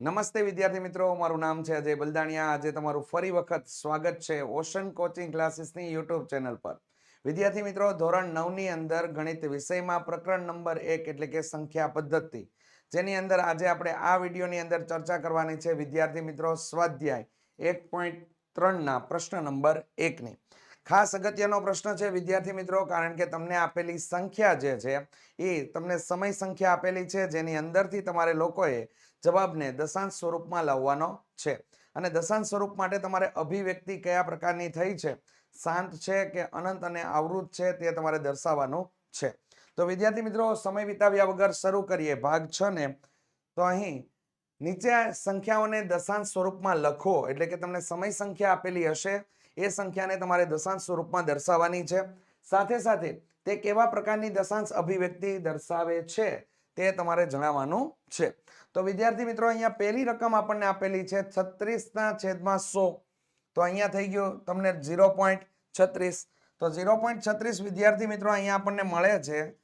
નમસ્તે વિદ્યાર્થી મિત્રો, મારું નામ છે અજય બલદાણિયા. આજે તમારું ફરી વખત સ્વાગત છે ઓશન કોચિંગ ક્લાસીસની યુટ્યુબ ચેનલ પર. વિદ્યાર્થી મિત્રો, ધોરણ નવની અંદર ગણિત વિષયમાં પ્રકરણ નંબર એક એટલે કે સંખ્યા પદ્ધતિ, જેની અંદર આજે આપણે આ વિડીયોની અંદર ચર્ચા કરવાની છે. વિદ્યાર્થી મિત્રો, સ્વાધ્યાય એક પોઈન્ટ ત્રણના પ્રશ્ન નંબર એકની. ખાસ અગત્યનો પ્રશ્ન છે, વિદ્યાર્થી મિત્રો, કારણ કે તમને આપેલી સંખ્યા જે છે, એ તમને સમય સંખ્યા આપેલી છે, જેની અંદરથી તમારે લોકોએ જવાબને દશાંશ સ્વરૂપમાં લાવવાનો છે. અને દશાંશ સ્વરૂપ માટે તમારે અભિવ્યક્તિ કયા પ્રકારની થઈ છે? શાંત છે કે અનંત અને આવૃત છે તે તમારે દર્શાવવાનું છે. તો વિદ્યાર્થી મિત્રો, સમય વિતાવ્યા વગર શરૂ કરીએ ભાગ છ ને. તો અહીં નીચે સંખ્યાઓને દશાંશ સ્વરૂપમાં લખો, એટલે કે તમને સમય સંખ્યા આપેલી હશે. એ સંખ્યાને તમારે દશાંશ સ્વરૂપમાં દર્શાવવાની છે. સાથે સાથે તે કેવા પ્રકારની દશાંશ અભિવ્યક્તિ દર્શાવે છે તે તમારે જણાવવાનું છે. તો વિદ્યાર્થી મિત્રો, અહીંયા પહેલી રકમ આપણને આપેલી છે છત્રીસના છેદમાં સો. તો અહીંયા થઈ ગયું તમને ઝીરો પોઈન્ટ છત્રીસ. તો ઝીરો પોઈન્ટ છત્રીસ વિદ્યાર્થી મિત્રો અહીંયા આપણને મળે છે.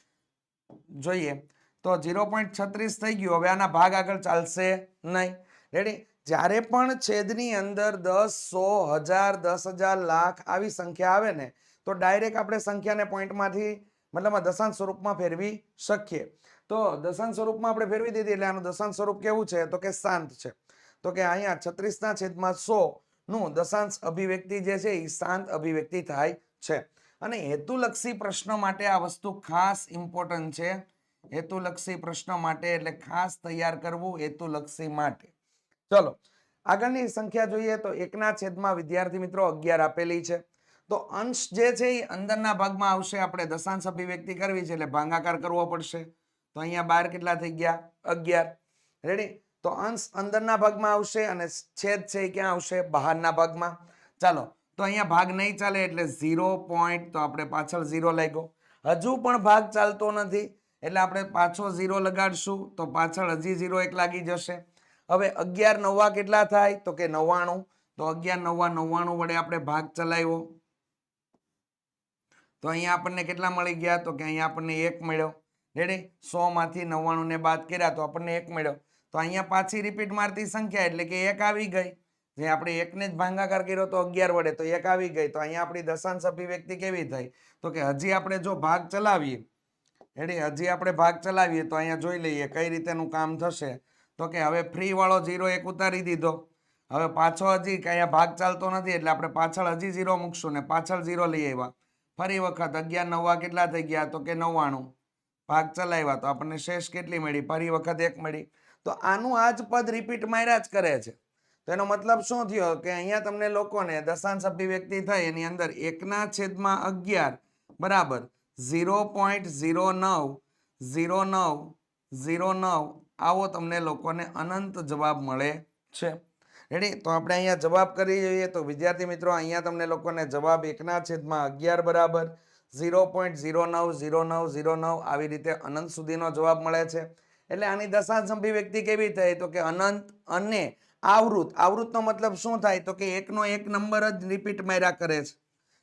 જોઈએ. તો ઝીરો પોઈન્ટ છત્રીસ થઈ ગયું. હવે આના ભાગ આગળ ચાલશે નહીં. રેડી જ્યારે પણ છેદની અંદર દસ, સો, હજાર, દસ હજાર લાખ આવી સંખ્યા આવે ને, તો ડાયરેક્ટ આપણે સંખ્યાને પોઈન્ટમાંથી, મતલબ દશાંશ સ્વરૂપમાં ફેરવી શકીએ. તો દશાંશ સ્વરૂપમાં આપણે ફેરવી દીધી એટલે આનું દશાંશ સ્વરૂપ કેવું છે? તો કે શાંત છે. તો કે અહીંયા છત્રીસના છેદમાં સો નું દશાંશ અભિવ્યક્તિ જે છે એ શાંત અભિવ્યક્તિ થાય છે. અને હેતુલક્ષી પ્રશ્નો માટે આ વસ્તુ ખાસ ઇમ્પોર્ટન્ટ છે. હેતુલક્ષી પ્રશ્નો માટે એટલે ખાસ તૈયાર કરવું હેતુલક્ષી માટે. ચલો, આગળની સંખ્યા જોઈએ તો એકના છેદમાં વિદ્યાર્થી મિત્રો અગિયાર આપેલી છે. તો અંશ જે છે એ અંદરના ભાગમાં આવશે. આપણે દશાંશ અભિવ્યક્તિ કરવી છે એટલે ભાંગાકાર કરવો પડશે. તો અહીંયા બાર કેટલા થઈ ગયા? અગિયાર. રેડી તો અંશ અંદરના ભાગમાં આવશે અને છેદ છે એ ક્યાં આવશે? બહારના ભાગમાં. ચાલો, તો અહીંયા ભાગ નહીં ચાલે એટલે ઝીરો પોઈન્ટ, તો આપણે પાછળ ઝીરો લાગ્યો. હજુ પણ ભાગ ચાલતો નથી એટલે આપણે પાછો ઝીરો લગાડશું તો પાછળ હજી ઝીરો એક લાગી જશે. હવે અગિયાર નવ્વા કેટલા થાય? તો કે નવ્વાણું. તો અગિયાર, નવ્વા, નવ્વાણું વડે આપણે ભાગ ચલાવ્યો. તો અહીંયા આપણને કેટલા મળી ગયા? તો કે અહીંયા આપણને એક મળ્યો. રેડી સો માંથી નવ્વાણું ને બાદ કર્યા તો આપણને એક મળ્યો. તો અહીંયા પાછી રિપીટ મારતી સંખ્યા એટલે કે એક આવી ગઈ. જે આપણે એકને જ ભાંગાકાર કર્યો તો અગિયાર વડે, તો એક આવી ગઈ. તો અહીંયા આપણી દશાંશ અભિવ્યક્તિ કેવી થઈ? તો કે હજી આપણે જો ભાગ ચલાવીએ. રેડી હજી આપણે ભાગ ચલાવીએ તો અહીંયા જોઈ લઈએ કઈ રીતેનું કામ થશે. તો કે હવે ફ્રીવાળો ઝીરો એક ઉતારી દીધો. હવે પાછો હજી કે અહીંયા ભાગ ચાલતો નથી એટલે આપણે પાછળ હજી ઝીરો મૂકશું ને પાછળ ઝીરો લઈ આવ્યા. ફરી વખત અગિયાર નવા કેટલા થઈ ગયા? તો કે નવ્વાણું. ભાગ ચલાવ્યા તો આપણને શેષ કેટલી મળી? ફરી વખત એક મળી. તો આનું આ જ પદ રિપીટ માર્યા જ કરે છે. તો એનો મતલબ શું થયો? કે અહીંયા તમને લોકોને દશાંશ અભિવ્યક્તિ થઈ, એની અંદર એકના છેદમાં અગિયાર. બરાબર. ઝીરો પોઈન્ટ ઝીરો નવ ઝીરો નવ ઝીરો નવ આવો તમને લોકોને અનંત જવાબ મળે છે. રેડી તો આપણે અહીંયા જવાબ કરી જોઈએ. તો વિદ્યાર્થી મિત્રો, અહીંયા તમને લોકોને જવાબ એકના છેદમાં અગિયાર બરાબર ઝીરો પોઈન્ટ ઝીરો નવ ઝીરો નવ ઝીરો નવ આવી રીતે અનંત સુધીનો જવાબ મળે છે. એટલે આની દશાંશ અભિવ્યક્તિ કેવી થઈ? તો કે અનંત અને આવૃત. આવૃતનો મતલબ શું થાય? તો કે એકનો એક નંબર જ રિપીટ માર્યા કરે છે.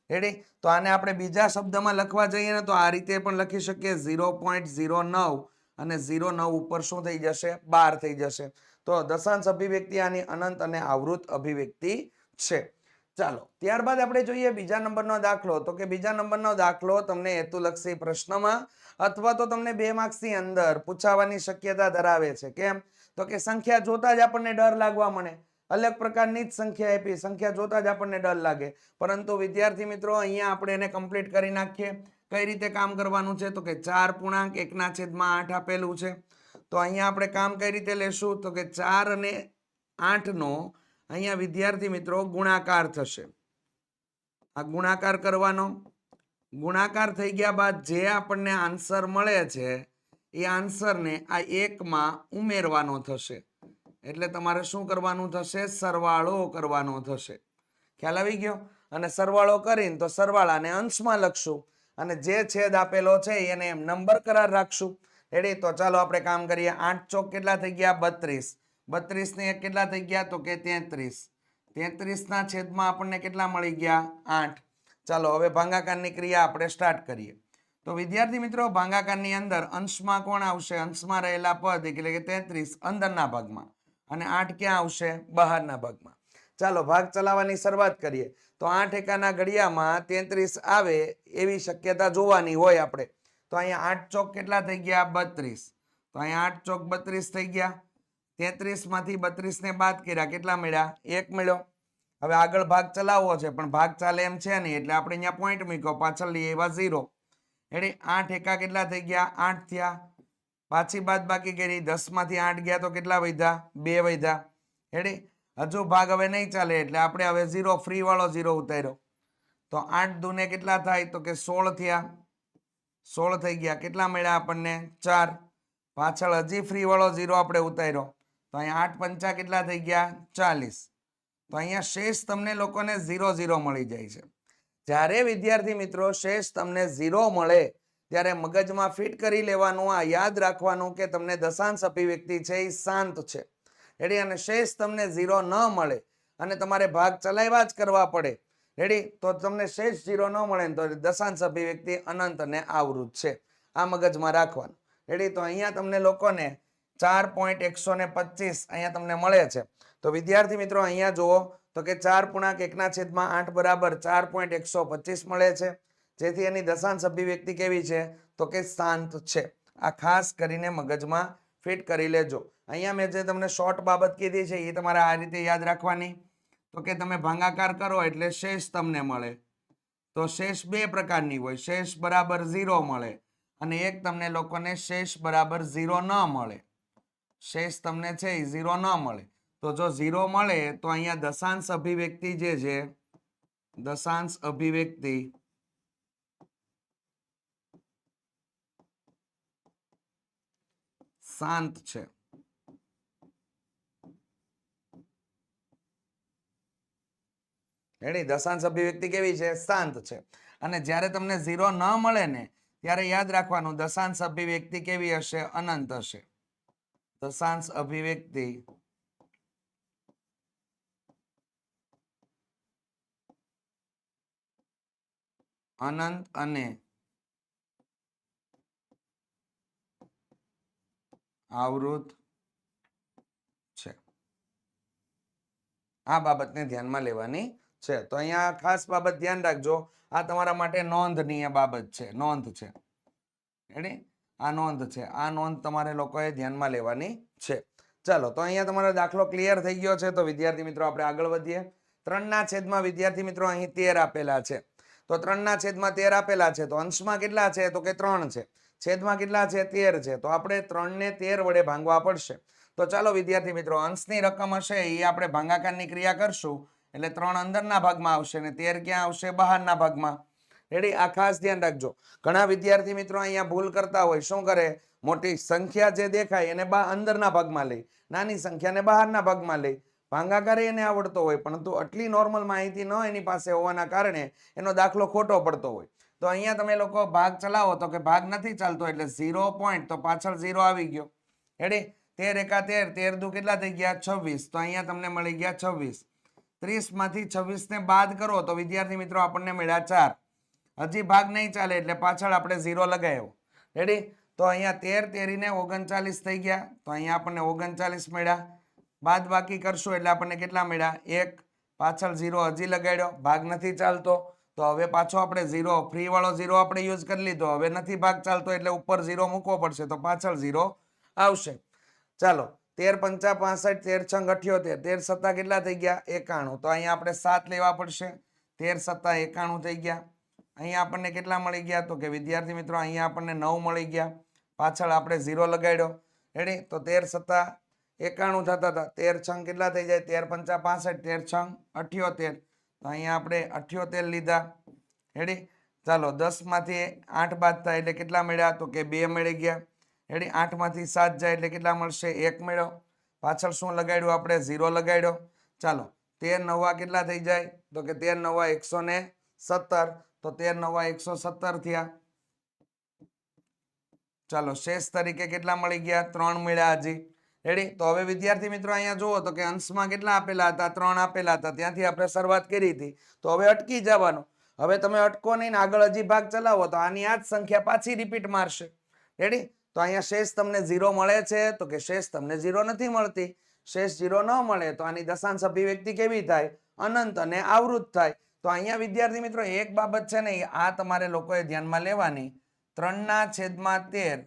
રેડી તો આને આપણે બીજા શબ્દમાં લખવા જઈએ ને તો આ રીતે પણ લખી શકીએ. ઝીરો પોઈન્ટ ઝીરો નવ અને ઝીરો નવ ઉપર શું થઈ જશે? બાર થઈ જશે. તો દશાંશ અભિવ્યક્તિ આની અનંત અને આવૃત અભિવ્યક્તિ છે. ચાલો, ત્યારબાદ આપણે જોઈએ બીજા નંબરનો દાખલો. તો કે બીજા નંબરનો દાખલો તમને હેતુલક્ષી પ્રશ્નમાં અથવા તો તમને બે માર્ક્સની અંદર પૂછાવાની શક્યતા ધરાવે છે. કેમ? તો કે સંખ્યા જોતા જ આપણને ડર લાગવા મળે. અલગ પ્રકારની જ સંખ્યા આપી. સંખ્યા જોતા જ આપણને ડર લાગે. પરંતુ વિદ્યાર્થી મિત્રો, અહીંયા આપણે એને કમ્પ્લીટ કરી નાખીએ. કઈ રીતે કામ કરવાનું છે? તો કે ચાર પૂર્ણાંક, એકના છેદમાં આઠ આપેલું છે. તો અહીંયા આપણે કામ કઈ રીતે લેશું? તો કે ચાર અને આઠનો અહીંયા વિદ્યાર્થી મિત્રો ગુણાકાર થશે. આ ગુણાકાર કરવાનો. ગુણાકાર થઈ ગયા બાદ જે આપણને આન્સર મળે છે, એ આન્સરને આ એકમાં ઉમેરવાનો થશે. એટલે તમારે શું કરવાનું થશે? સરવાળો કરવાનો થશે. ખ્યાલ આવી ગયો? અને સરવાળો કરીને તો સરવાળાને અંશમાં લખશું. અને જે છેદ આપેલો છે એને એમ નંબર કરાર રાખશું. રેડી તો ચાલો આપણે કામ કરીએ. આઠ ચોક કેટલા થઈ ગયા? બત્રીસ. બત્રીસને એક કેટલા થઈ ગયા? તો કે તેત્રીસ. તેત્રીસના છેદમાં આપણને કેટલા મળી ગયા? આઠ. ચાલો, હવે ભાંગાકારની ક્રિયા આપણે સ્ટાર્ટ કરીએ. તો વિદ્યાર્થી મિત્રો, ભાંગાકારની અંદર અંશમાં કોણ આવશે? અંશમાં રહેલા પદ એટલે કે તેત્રીસ અંદરના ભાગમાં. અને આઠ ક્યાં આવશે? બહારના ભાગમાં. ચાલો ભાગ ચલાવવાની શરૂઆત કરીએ. તો આઠ એકાના ઘડિયામાં તેત્રીસ આવે એવી શક્યતા જોવાની હોય આપણે. તો અહીંયા આઠ ચોક કેટલા થઈ ગયા? બત્રીસ. તો અહીંયા આઠ ચોક બત્રીસ થઈ ગયા. તેત્રીસમાંથી બત્રીસને બાદ કર્યા. કેટલા મળ્યા? એક મળ્યો. હવે આગળ ભાગ ચલાવવો છે, પણ ભાગ ચાલે એમ છે નહીં, એટલે આપણે અહીંયા પોઈન્ટ મૂક્યો. પાછળ લઈએ એવા ઝીરો એટલે આઠ એકા કેટલા થઈ ગયા? આઠ થયા. પાછી બાદ બાકી કરી. દસમાંથી આઠ ગયા તો કેટલા વધ્યા? બે વધ્યા. એટલે હજુ ભાગ હવે નહીં ચાલે એટલે આપણે હવે ઝીરો ફ્રી વાળો ઝીરો ઉતાર્યો. તો આઠ દુને કેટલા થાય? તો કે સોળ થયા. સોળ થઈ ગયા. કેટલા મળ્યા આપણને? ચાર. પાછળ હજી ફ્રી વાળો ઝીરો આપણે ઉતાર્યો. તો અહીંયા આઠ પંચા કેટલા થઈ ગયા? ચાલીસ. તો અહીંયા શેષ તમને લોકોને ઝીરો ઝીરો મળી જાય છે. જ્યારે વિદ્યાર્થી મિત્રો શેષ તમને ઝીરો મળે, ત્યારે મગજમાં ફિટ કરી લેવાનું, આ યાદ રાખવાનું કે તમને દશાંશ અભિવ્યક્તિ છે એ શાંત છે. રેડી અને શેષ તમને ઝીરો ન મળે. અને તમારે ભાગ ચલાવ્યા જ કરવા પડે. રેડી તો તમને શેષ ઝીરો ન મળે તો દશાંશ અભિવ્યક્તિ અનંત અને આવૃત છે. આ મગજમાં રાખવાનું. રેડી તો અહીંયા તમને લોકોને ચાર પોઈન્ટ એકસો ને પચીસ અહીંયા તમને મળે છે. તો વિદ્યાર્થી મિત્રો, અહીંયા જુઓ. તો કે ચાર પૂર્ણાંક એકના છેદમાં આઠ બરાબર ચાર પોઈન્ટ એકસો પચીસ મળે છે. જેથી એની દશાંશ અભિવ્યક્તિ કેવી છે? તો કે શાંત છે. આ ખાસ કરીને મગજમાં ફિટ કરી લેજો. અહીંયા મેં જે તમને શોર્ટ બાબત કીધી છે, એ તમારે આ રીતે યાદ રાખવાની. તો કે તમે ભાંગાકાર કરો એટલે શેષ તમને મળે. તો શેષ બે પ્રકારની હોય, શેષ બરાબર ઝીરો મળે અને એક તમને લોકોને શેષ બરાબર ઝીરો ન મળે. શેષ તમને છે એ ઝીરો ન મળે. તો જો ઝીરો મળે, તો અહીંયા દશાંશ અભિવ્યક્તિ જે છે, દશાંશ અભિવ્યક્તિ શાંત છે. રેડી? દશાંશ અભિવ્યક્તિ કેવી છે? શાંત છે. અને જ્યારે તમને ઝીરો ન મળે ને, ત્યારે યાદ રાખવાનું, દશાંશ અભિવ્યક્તિ કેવી હશે? અનંત હશે. દશાંશ અભિવ્યક્તિ અનંત અને આવૃત છે. આ બાબતને ધ્યાનમાં લેવાની છે. તો અહીંયા ખાસ બાબત ધ્યાન રાખજો. આ તમારા માટે નોંધનીય બાબત છે. નોંધ છે. રેડી આ નોંધ છે. આ નોંધ તમારે લોકોએ ધ્યાનમાં લેવાની છે. ચાલો, તો અહીંયા તમારો દાખલો ક્લિયર થઈ ગયો છે. તો વિદ્યાર્થી મિત્રો, આપણે આગળ વધીએ. ત્રણના છેદમાં વિદ્યાર્થી મિત્રો અહીં તેર આપેલા છે. તો ત્રણના છેદમાં તેર આપેલા છે. તો અંશમાં કેટલા છે? તો કે ત્રણ છે. છેદમાં કેટલા છે? તેર છે. તો આપણે ત્રણને તેર વડે ભાંગવા પડશે. તો ચાલો વિદ્યાર્થી મિત્રો, અંશની રકમ હશે. એ આપણે ભાંગાકારની ક્રિયા કરશું. એટલે ત્રણ અંદરના ભાગમાં આવશે ને તેર ક્યાં આવશે? બહારના ભાગમાં. રેડી આ ખાસ ધ્યાન રાખજો. ઘણા વિદ્યાર્થી મિત્રો અહીંયા ભૂલ કરતા હોય. શું કરે? મોટી સંખ્યા જે દેખાય એને બા અંદરના ભાગમાં લે. નાની સંખ્યાને બહારના ભાગમાં લે. ભાંગાકાર એને આવડતો હોય. પરંતુ આટલી નોર્મલ માહિતી ન એની પાસે હોવાના કારણે એનો દાખલો ખોટો પડતો હોય. તો અહીંયા તમે લોકો ભાગ ચલાવો તો કે ભાગ નથી ચાલતો એટલે ઝીરો પોઈન્ટ તો પાછળ ઝીરો આવી ગયો. હેડી તેર એકા તેર. તેર દુ કેટલા થઈ ગયા? છવ્વીસ. તો અહીંયા તમને મળી ગયા છવ્વીસ. ત્રીસમાંથી છવ્વીસ ને બાદ કરો તો વિદ્યાર્થી મિત્રો આપણને મળ્યા ચાર. હજી ભાગ નહીં ચાલે એટલે પાછળ આપણે ઝીરો લગાવ્યો રેડી તો અહીંયા તેર તેરીને ઓગણચાલીસ થઈ ગયા. તો અહીંયા આપણને ઓગણચાલીસ મળ્યા. બાદ બાકી કરશું એટલે આપણને કેટલા મળ્યા? એક. પાછળ ઝીરો હજી લગાડ્યો. ભાગ નથી ચાલતો. તો હવે પાછો આપણે ઝીરો ફ્રી વાળો ઝીરો આપણે યુઝ કરી લીધો. હવે નથી ભાગ ચાલતો એટલે ઉપર ઝીરો મૂકવો પડશે. તો પાછળ ઝીરો આવશે. ચાલો. તેર પંચા પાસઠ, તેર છંગ અઠ્યોતેર તેર સત્તા કેટલા થઈ ગયા? એકાણું. તો અહીંયા આપણે સાત લેવા પડશે. તેર સત્તા એકાણું થઈ ગયા. અહીંયા આપણને કેટલા મળી ગયા? તો કે વિદ્યાર્થી મિત્રો, અહીંયા આપણને નવ મળી ગયા. પાછળ આપણે ઝીરો લગાડ્યો. રેડી તો તેર સત્તા એકાણું થતા હતા. તેર છંગ કેટલા થઈ જાય? તેર પંચા પાસઠ, તેર છંગ અઠ્યોતેર. તો અહીંયા આપણે અઠ્યોતેર લીધા. રેડી ચાલો, દસમાંથી આઠ બાદ થાય એટલે કેટલા મળ્યા? તો કે બે મળી ગયા. રેડી આઠમાંથી સાત જાય એટલે કેટલા મળશે? એક મળ્યો. પાછળ શું લગાડ્યું આપણે? ઝીરો લગાડ્યો. ચાલો, તેર નવા કેટલા થઈ જાય? તો કે તેર નવા એકસો ને સત્તર. તો તેર નવા એકસો સત્તર થયા. ચાલો, શેષ તરીકે કેટલા મળી ગયા? ત્રણ મળ્યા હજી. રેડી તો હવે વિદ્યાર્થી મિત્રો અહીંયા જુઓ તો કે અંશમાં કેટલા આપેલા હતા? ત્રણ આપેલા હતા. ત્યાંથી આપણે શરૂઆત કરી હતી. તો હવે અટકી જવાનું. હવે તમે અટકો નહીં ને આગળ હજી ભાગ ચલાવો તો આની આ જ સંખ્યા પાછી રિપીટ મારશે. રેડી તો અહીંયા શેષ તમને ઝીરો મળે છે, તો કે શેષ તમને ઝીરો નથી મળતી. શેષ ઝીરો ન મળે તો આની દશાંશ અભિવ્યક્તિ કેવી થાય? અનંત અને આવૃત થાય. તો અહીંયા વિદ્યાર્થી મિત્રો એક બાબત છે ને આ તમારે લોકોએ ધ્યાનમાં લેવાની. ત્રણના છેદમાં તેર.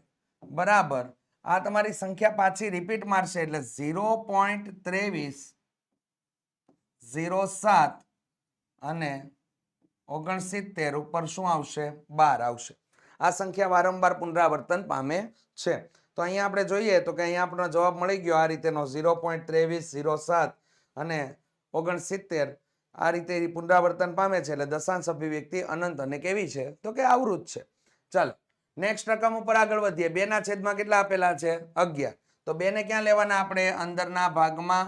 બરાબર. આ તમારી સંખ્યા પાછી રિપીટ મારશે એટલે ઝીરો પોઈન્ટ ત્રેવીસ, ઝીરો સાત અને ઓગણસિત્તેર. ઉપર શું આવશે? બાર આવશે. આ સંખ્યા વારંવાર પુનરાવર્તન પામે છે. તો અહીંયા આપણે જોઈએ તો કે અહીંયા આપણો જવાબ મળી ગયો આ રીતેનો ઝીરો પોઈન્ટ ત્રેવીસ, ઝીરો સાત અને ઓગણસિત્તેર. આ રીતે પુનરાવર્તન પામે છે એટલે દશાંશ અભિવ્યક્તિ અનંત અને કેવી છે? તો કે આવૃત છે. ચાલો, નેક્સ્ટ રકમ ઉપર આગળ વધીએ. બે ના છેદમાં કેટલા આપેલા છે? અગિયાર. તો બે ને ક્યાં લેવાના આપણે? અંદરના ભાગમાં.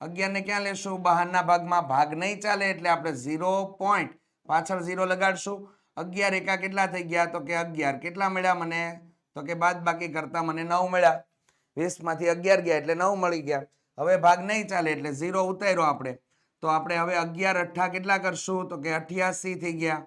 અગિયાર ને ક્યાં લેશું? બહારના ભાગમાં ભાગ નહીં ચાલે એટલે આપણે ઝીરો પોઈન્ટ, પાછળ ઝીરો લગાડશું. અગિયાર એકા કેટલા થઈ ગયા? તો કે અગિયાર. કેટલા મળ્યા મને? તો કે બાદ બાકી કરતા મને નવ મળ્યા. વીસમાંથી અગિયાર ગયા એટલે નવ મળી ગયા. હવે ભાગ નહીં ચાલે એટલે ઝીરો ઉતાર્યો આપણે. તો આપણે હવે અગિયાર અઠ્ઠા કેટલા કરશું? તો કે અઠ્યાસી થઈ ગયા.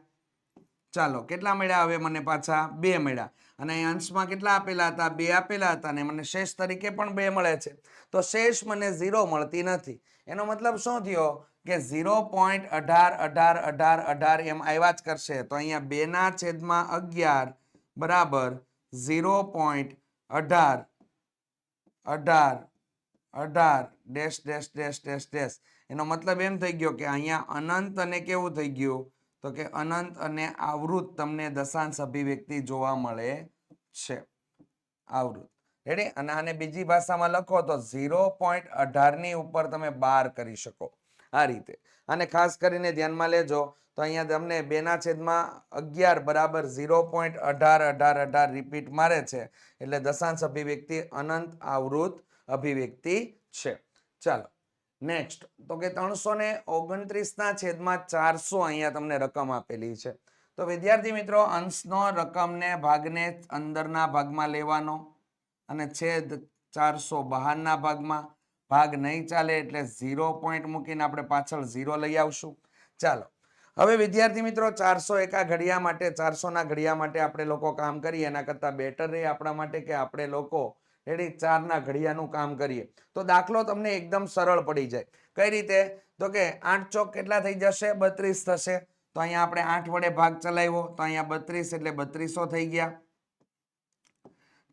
ચાલો, કેટલા મળ્યા હવે મને પાછા? બે મળ્યા અને અહીં અંશમાં કેટલા આપેલા હતા? બે આપેલા હતા અને મને શેષ તરીકે પણ બે મળે છે. તો શેષ મને ઝીરો મળતી નથી. એનો મતલબ શું થયો? કે ઝીરો પોઈન્ટ અઢાર અઢાર અઢાર અઢાર એમ આવ્યા જ કરશે. તો અહીંયા બેના છેદમાં અગિયાર બરાબર ઝીરો પોઈન્ટ અઢાર અઢાર અઢાર, dash dash dash dash dash. એનો મતલબ એમ થઈ ગયો કે અહીંયા અનંત અને કેવું થઈ ગયું? તો કે અનંત અને આવૃત તમને દશાંશ અભિવ્યક્તિ જોવા મળે છે. આવૃત. રેડી અને આને બીજી ભાષામાં લખો તો ઝીરો પોઈન્ટ અઢારની ઉપર તમે બાર કરી શકો. આ રીતે. અને ખાસ કરીને ધ્યાનમાં લેજો તો અહીંયા તમને બેના છેદમાં અગિયાર બરાબર ઝીરો પોઈન્ટ અઢાર અઢાર અઢાર રિપીટ મારે છે. એટલે દશાંશ અભિવ્યક્તિ અનંત, આવૃત અભિવ્યક્તિ છે. ચાલો. નેક્સ્ટ તો કે ત્રણસો ને ઓગણત્રીસના છેદમાં ચારસો અહીંયા તમને રકમ આપેલી છે. તો વિદ્યાર્થી મિત્રો, અંશનો રકમને ભાગને અંદરના ભાગમાં લેવાનો અને છેદ ચારસો બહારના ભાગમાં. ભાગ નહીં ચાલે એટલે ઝીરો પોઈન્ટ મૂકીને આપણે પાછળ ઝીરો લઈ આવશું. ચાલો. હવે વિદ્યાર્થી મિત્રો, ચારસો એકા ઘડિયા માટે ચારસોના ઘડિયા માટે આપણે લોકો કામ કરીએ. એના કરતાં બેટર રહે આપણા માટે કે આપણે લોકો રેડી, ચારના ઘડિયાનું કામ કરીએ. તો દાખલો તમને એકદમ સરળ પડી જાય. કઈ રીતે? તો કે આઠ ચોક કેટલા થઈ જશે? બત્રીસ થશે. તો અહીંયા આપણે આઠ વડે ભાગ ચલાવ્યો. તો અહીંયા બત્રીસ એટલે બત્રીસો થઈ ગયા.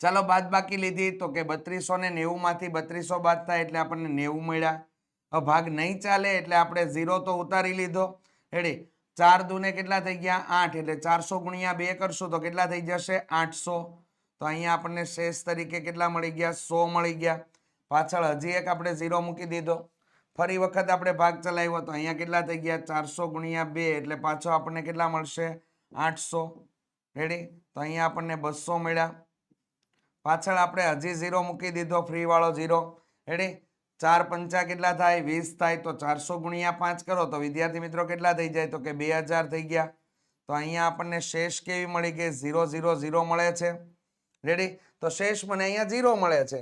ચાલો બાદ બાકી લીધી. તો કે બત્રીસો ને નેવું માંથી બત્રીસો બાદ થાય એટલે આપણને નેવું મળ્યા. ભાગ નહીં ચાલે એટલે આપણે ઝીરો તો ઉતારી લીધો. રેડી. ચાર દુને કેટલા થઈ ગયા? આઠ. એટલે ચારસો ગુણ્યા બે કરશું તો કેટલા થઈ જશે? આઠસો. તો અહીંયા આપણને શેષ તરીકે કેટલા મળી ગયા? સો મળી ગયા. પાછળ હજી એક આપણે ઝીરો મૂકી દીધો. ફરી વખત આપણે ભાગ ચલાવ્યો તો અહીંયા કેટલા થઈ ગયા? ચારસો ગુણ્યા બે, એટલે પાછો આપણને કેટલા મળશે? આઠસો. રેડી તો અહીંયા આપણને બસો મળ્યા. પાછળ આપણે હજી ઝીરો મૂકી દીધો ફ્રી વાળો ઝીરો. રેડી ચાર પંચા કેટલા થાય? વીસ થાય. તો ચારસો ગુણ્યા પાંચ કરો તો વિદ્યાર્થી મિત્રો કેટલા થઈ જાય? તો કે બે થઈ ગયા. તો અહીંયા આપણને શેષ કેવી મળી ગઈ ઝીરો ઝીરો ઝીરો મળે છે. રેડી તો શેષ મને અહીંયા ઝીરો મળે છે.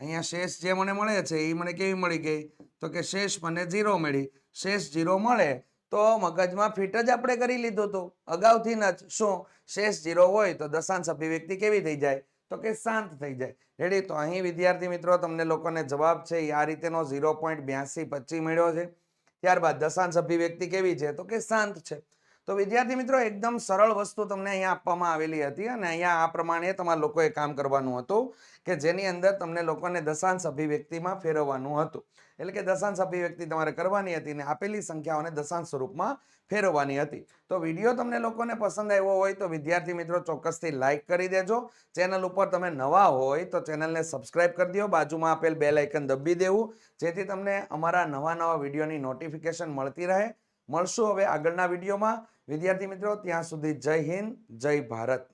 અહીંયા શેષ જે મને મળે છે એ મને કેવી મળી ગઈ? તો કે શેષ મને ઝીરો મળી. શેષ ઝીરો મળે તો મગજમાં ફિટ જ આપણે કરી લીધું હતું અગાઉથી જ. શું? શેષ ઝીરો હોય તો દશાંશ અભિવ્યક્તિ કેવી થઈ જાય? તો કે શાંત થઈ જાય. રેડી તો અહીં વિદ્યાર્થી મિત્રો, તમને લોકોને જવાબ છે એ આ રીતેનો ઝીરો પોઈન્ટ બ્યાસી પચી મળ્યો છે. ત્યારબાદ દશાંશ અભિવ્યક્તિ કેવી છે? તો કે શાંત છે. તો વિદ્યાર્થી મિત્રો, એકદમ સરળ વસ્તુ તમને અહીંયા આપવામાં આવેલી હતી અને અહીંયા આ પ્રમાણે તમારા લોકોએ કામ કરવાનું હતું કે જેની અંદર તમને લોકોને દશાંશ અભિવ્યક્તિમાં ફેરવવાનું હતું. એટલે કે દશાંશ અભિવ્યક્તિ તમારે કરવાની હતી અને આપેલી સંખ્યાઓને દશાંશ સ્વરૂપમાં ફેરવવાની હતી. તો વીડિયો તમને લોકોને પસંદ આવ્યો હોય તો વિદ્યાર્થી મિત્રો ચોક્કસથી લાઇક કરી દેજો. ચેનલ ઉપર તમે નવા હોય તો ચેનલને સબસ્ક્રાઇબ કરી દો. બાજુમાં આપેલ બેલ આઇકન દબી દેવું, જેથી તમને અમારા નવા નવા વિડીયોની નોટિફિકેશન મળતી રહે. મળશું હવે આગળના વિડીયોમાં. વિદ્યાર્થી મિત્રો ત્યાં સુધી જય હિન્દ જય ભારત.